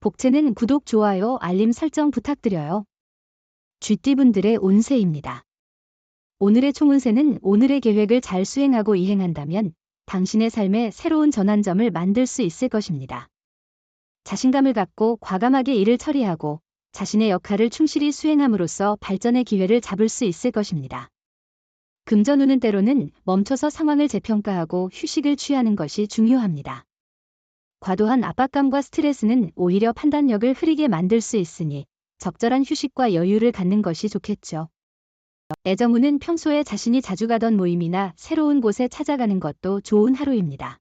복채는 구독, 좋아요, 알림 설정 부탁드려요. 쥐띠분들의 운세입니다. 오늘의 총운세는 오늘의 계획을 잘 수행하고 이행한다면 당신의 삶에 새로운 전환점을 만들 수 있을 것입니다. 자신감을 갖고 과감하게 일을 처리하고 자신의 역할을 충실히 수행함으로써 발전의 기회를 잡을 수 있을 것입니다. 금전운은 때로는 멈춰서 상황을 재평가하고 휴식을 취하는 것이 중요합니다. 과도한 압박감과 스트레스는 오히려 판단력을 흐리게 만들 수 있으니 적절한 휴식과 여유를 갖는 것이 좋겠죠. 애정운은 평소에 자신이 자주 가던 모임이나 새로운 곳에 찾아가는 것도 좋은 하루입니다.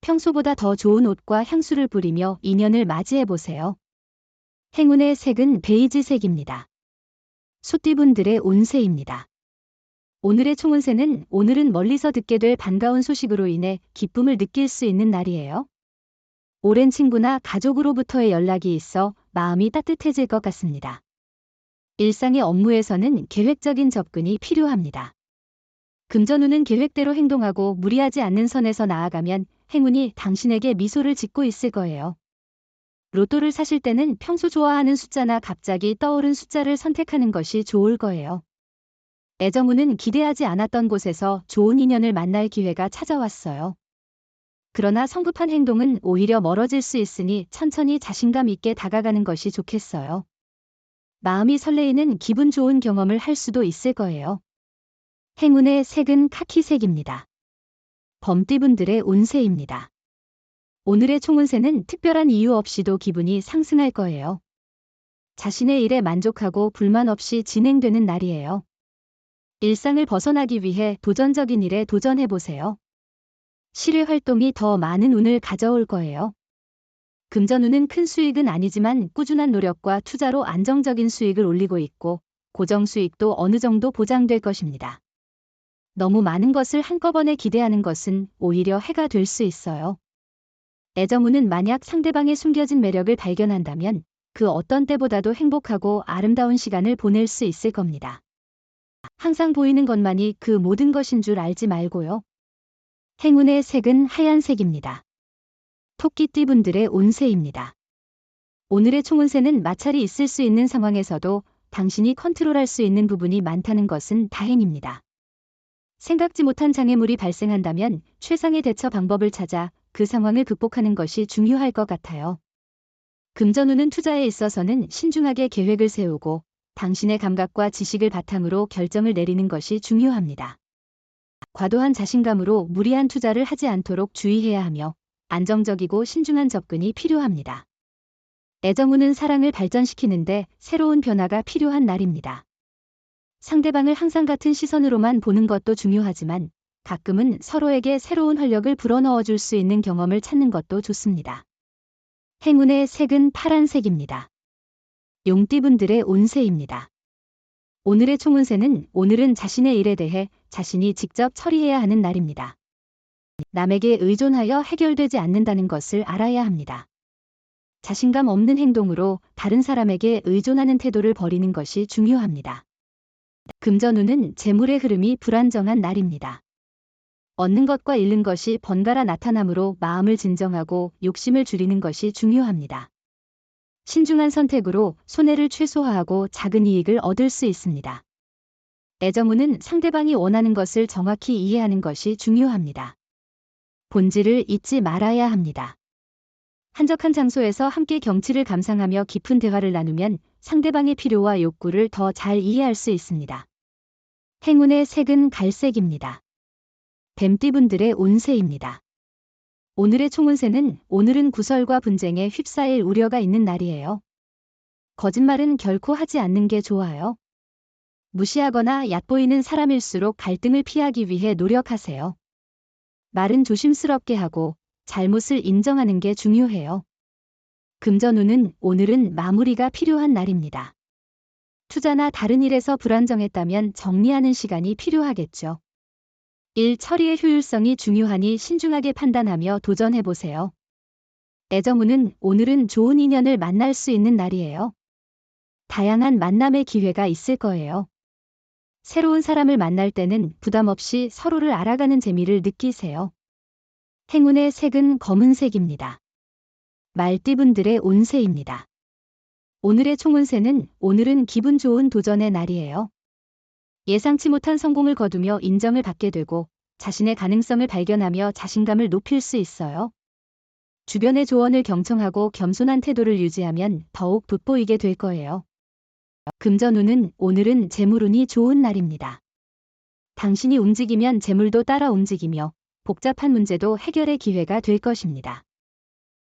평소보다 더 좋은 옷과 향수를 뿌리며 인연을 맞이해 보세요. 행운의 색은 베이지색입니다. 소띠분들의 운세입니다. 오늘의 총운세는 오늘은 멀리서 듣게 될 반가운 소식으로 인해 기쁨을 느낄 수 있는 날이에요. 오랜 친구나 가족으로부터의 연락이 있어 마음이 따뜻해질 것 같습니다. 일상의 업무에서는 계획적인 접근이 필요합니다. 금전운은 계획대로 행동하고 무리하지 않는 선에서 나아가면 행운이 당신에게 미소를 짓고 있을 거예요. 로또를 사실 때는 평소 좋아하는 숫자나 갑자기 떠오른 숫자를 선택하는 것이 좋을 거예요. 애정운은 기대하지 않았던 곳에서 좋은 인연을 만날 기회가 찾아왔어요. 그러나 성급한 행동은 오히려 멀어질 수 있으니 천천히 자신감 있게 다가가는 것이 좋겠어요. 마음이 설레이는 기분 좋은 경험을 할 수도 있을 거예요. 행운의 색은 카키색입니다. 범띠분들의 운세입니다. 오늘의 총운세는 특별한 이유 없이도 기분이 상승할 거예요. 자신의 일에 만족하고 불만 없이 진행되는 날이에요. 일상을 벗어나기 위해 도전적인 일에 도전해보세요. 실외 활동이 더 많은 운을 가져올 거예요. 금전운은 큰 수익은 아니지만 꾸준한 노력과 투자로 안정적인 수익을 올리고 있고 고정 수익도 어느 정도 보장될 것입니다. 너무 많은 것을 한꺼번에 기대하는 것은 오히려 해가 될 수 있어요. 애정운은 만약 상대방의 숨겨진 매력을 발견한다면 그 어떤 때보다도 행복하고 아름다운 시간을 보낼 수 있을 겁니다. 항상 보이는 것만이 그 모든 것인 줄 알지 말고요. 행운의 색은 하얀색입니다. 토끼띠분들의 운세입니다. 오늘의 총운세는 마찰이 있을 수 있는 상황에서도 당신이 컨트롤할 수 있는 부분이 많다는 것은 다행입니다. 생각지 못한 장애물이 발생한다면 최상의 대처 방법을 찾아 그 상황을 극복하는 것이 중요할 것 같아요. 금전운은 투자에 있어서는 신중하게 계획을 세우고 당신의 감각과 지식을 바탕으로 결정을 내리는 것이 중요합니다. 과도한 자신감으로 무리한 투자를 하지 않도록 주의해야 하며 안정적이고 신중한 접근이 필요합니다. 애정운은 사랑을 발전시키는데 새로운 변화가 필요한 날입니다. 상대방을 항상 같은 시선으로만 보는 것도 중요하지만 가끔은 서로에게 새로운 활력을 불어넣어 줄 수 있는 경험을 찾는 것도 좋습니다. 행운의 색은 파란색입니다. 용띠분들의 운세입니다. 오늘의 총운세는 오늘은 자신의 일에 대해 자신이 직접 처리해야 하는 날입니다. 남에게 의존하여 해결되지 않는다는 것을 알아야 합니다. 자신감 없는 행동으로 다른 사람에게 의존하는 태도를 버리는 것이 중요합니다. 금전운은 재물의 흐름이 불안정한 날입니다. 얻는 것과 잃는 것이 번갈아 나타나므로 마음을 진정하고 욕심을 줄이는 것이 중요합니다. 신중한 선택으로 손해를 최소화하고 작은 이익을 얻을 수 있습니다. 애정운은 상대방이 원하는 것을 정확히 이해하는 것이 중요합니다. 본질을 잊지 말아야 합니다. 한적한 장소에서 함께 경치를 감상하며 깊은 대화를 나누면 상대방의 필요와 욕구를 더 잘 이해할 수 있습니다. 행운의 색은 갈색입니다. 뱀띠분들의 운세입니다. 오늘의 총운세는 오늘은 구설과 분쟁에 휩싸일 우려가 있는 날이에요. 거짓말은 결코 하지 않는 게 좋아요. 무시하거나 얕보이는 사람일수록 갈등을 피하기 위해 노력하세요. 말은 조심스럽게 하고 잘못을 인정하는 게 중요해요. 금전운은 오늘은 마무리가 필요한 날입니다. 투자나 다른 일에서 불안정했다면 정리하는 시간이 필요하겠죠. 일 처리의 효율성이 중요하니 신중하게 판단하며 도전해보세요. 애정운은 오늘은 좋은 인연을 만날 수 있는 날이에요. 다양한 만남의 기회가 있을 거예요. 새로운 사람을 만날 때는 부담 없이 서로를 알아가는 재미를 느끼세요. 행운의 색은 검은색입니다. 말띠분들의 운세입니다. 오늘의 총운세는 오늘은 기분 좋은 도전의 날이에요. 예상치 못한 성공을 거두며 인정을 받게 되고 자신의 가능성을 발견하며 자신감을 높일 수 있어요. 주변의 조언을 경청하고 겸손한 태도를 유지하면 더욱 돋보이게 될 거예요. 금전운은 오늘은 재물운이 좋은 날입니다. 당신이 움직이면 재물도 따라 움직이며 복잡한 문제도 해결의 기회가 될 것입니다.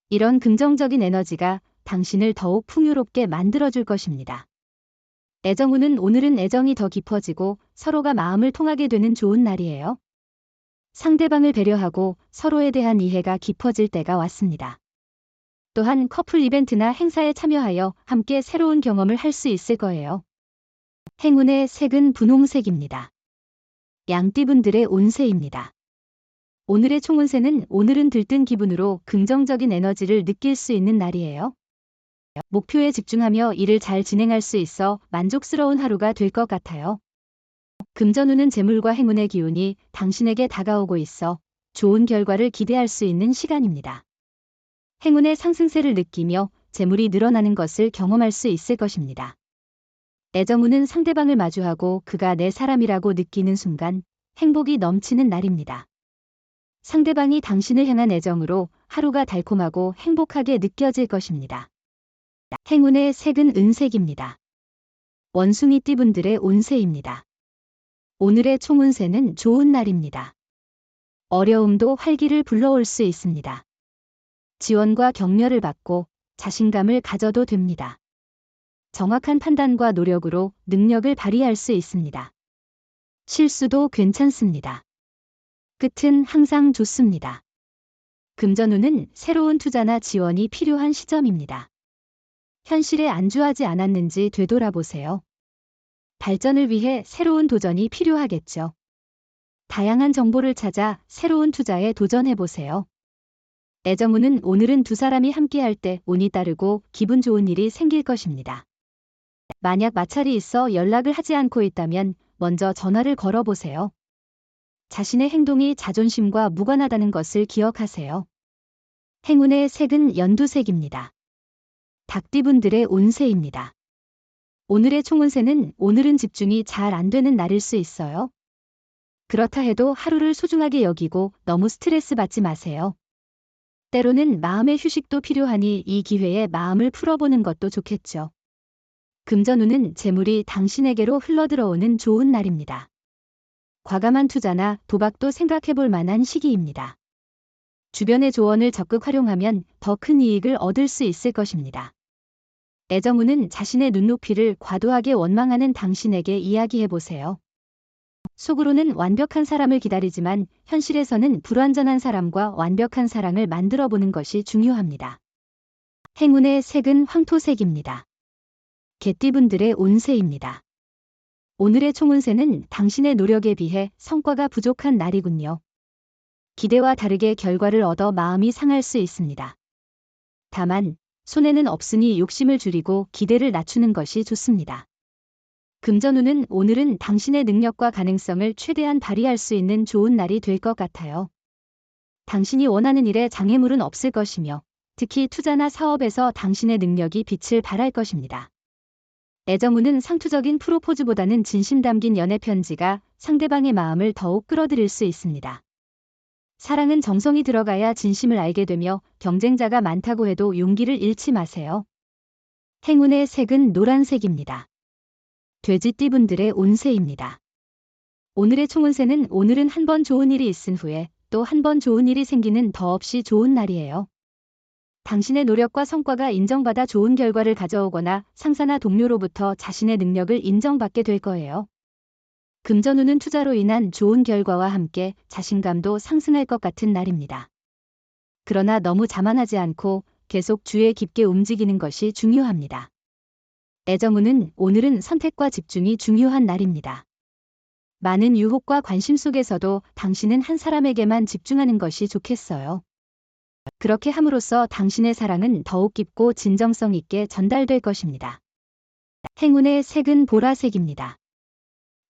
이런 긍정적인 에너지가 당신을 더욱 풍요롭게 만들어줄 것입니다. 애정운은 오늘은 애정이 더 깊어지고 서로가 마음을 통하게 되는 좋은 날이에요. 상대방을 배려하고 서로에 대한 이해가 깊어질 때가 왔습니다. 또한 커플 이벤트나 행사에 참여하여 함께 새로운 경험을 할 수 있을 거예요. 행운의 색은 분홍색입니다. 양띠분들의 운세입니다. 오늘의 총운세는 오늘은 들뜬 기분으로 긍정적인 에너지를 느낄 수 있는 날이에요. 목표에 집중하며 일을 잘 진행할 수 있어 만족스러운 하루가 될 것 같아요. 금전운은 재물과 행운의 기운이 당신에게 다가오고 있어 좋은 결과를 기대할 수 있는 시간입니다. 행운의 상승세를 느끼며 재물이 늘어나는 것을 경험할 수 있을 것입니다. 애정운은 상대방을 마주하고 그가 내 사람이라고 느끼는 순간 행복이 넘치는 날입니다. 상대방이 당신을 향한 애정으로 하루가 달콤하고 행복하게 느껴질 것입니다. 행운의 색은 은색입니다. 원숭이 띠분들의 운세입니다. 오늘의 총운세는 좋은 날입니다. 어려움도 활기를 불러올 수 있습니다. 지원과 격려를 받고 자신감을 가져도 됩니다. 정확한 판단과 노력으로 능력을 발휘할 수 있습니다. 실수도 괜찮습니다. 끝은 항상 좋습니다. 금전운은 새로운 투자나 지원이 필요한 시점입니다. 현실에 안주하지 않았는지 되돌아보세요. 발전을 위해 새로운 도전이 필요하겠죠. 다양한 정보를 찾아 새로운 투자에 도전해보세요. 애정운은 오늘은 두 사람이 함께할 때 운이 따르고 기분 좋은 일이 생길 것입니다. 만약 마찰이 있어 연락을 하지 않고 있다면 먼저 전화를 걸어보세요. 자신의 행동이 자존심과 무관하다는 것을 기억하세요. 행운의 색은 연두색입니다. 닭띠분들의 운세입니다. 오늘의 총운세는 오늘은 집중이 잘 안 되는 날일 수 있어요. 그렇다 해도 하루를 소중하게 여기고 너무 스트레스 받지 마세요. 때로는 마음의 휴식도 필요하니 이 기회에 마음을 풀어보는 것도 좋겠죠. 금전운은 재물이 당신에게로 흘러들어오는 좋은 날입니다. 과감한 투자나 도박도 생각해 볼 만한 시기입니다. 주변의 조언을 적극 활용하면 더 큰 이익을 얻을 수 있을 것입니다. 애정운은 자신의 눈높이를 과도하게 원망하는 당신에게 이야기해보세요. 속으로는 완벽한 사람을 기다리지만 현실에서는 불완전한 사람과 완벽한 사랑을 만들어 보는 것이 중요합니다. 행운의 색은 황토색입니다. 개띠분들의 운세입니다. 오늘의 총운세는 당신의 노력에 비해 성과가 부족한 날이군요. 기대와 다르게 결과를 얻어 마음이 상할 수 있습니다. 다만, 손해는 없으니 욕심을 줄이고 기대를 낮추는 것이 좋습니다. 금전운은 오늘은 당신의 능력과 가능성을 최대한 발휘할 수 있는 좋은 날이 될 것 같아요. 당신이 원하는 일에 장애물은 없을 것이며 특히 투자나 사업에서 당신의 능력이 빛을 발할 것입니다. 애정운은 상투적인 프로포즈보다는 진심 담긴 연애 편지가 상대방의 마음을 더욱 끌어들일 수 있습니다. 사랑은 정성이 들어가야 진심을 알게 되며 경쟁자가 많다고 해도 용기를 잃지 마세요. 행운의 색은 노란색입니다. 돼지띠분들의 운세입니다. 오늘의 총운세는 오늘은 한 번 좋은 일이 있은 후에 또 한 번 좋은 일이 생기는 더없이 좋은 날이에요. 당신의 노력과 성과가 인정받아 좋은 결과를 가져오거나 상사나 동료로부터 자신의 능력을 인정받게 될 거예요. 금전운은 투자로 인한 좋은 결과와 함께 자신감도 상승할 것 같은 날입니다. 그러나 너무 자만하지 않고 계속 주에 깊게 움직이는 것이 중요합니다. 애정우는 오늘은 선택과 집중이 중요한 날입니다. 많은 유혹과 관심 속에서도 당신은 한 사람에게만 집중하는 것이 좋겠어요. 그렇게 함으로써 당신의 사랑은 더욱 깊고 진정성 있게 전달될 것입니다. 행운의 색은 보라색입니다.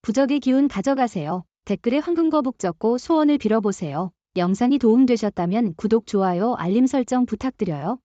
부적의 기운 가져가세요. 댓글에 황금거북 적고 소원을 빌어보세요. 영상이 도움되셨다면 구독, 좋아요, 알림 설정 부탁드려요.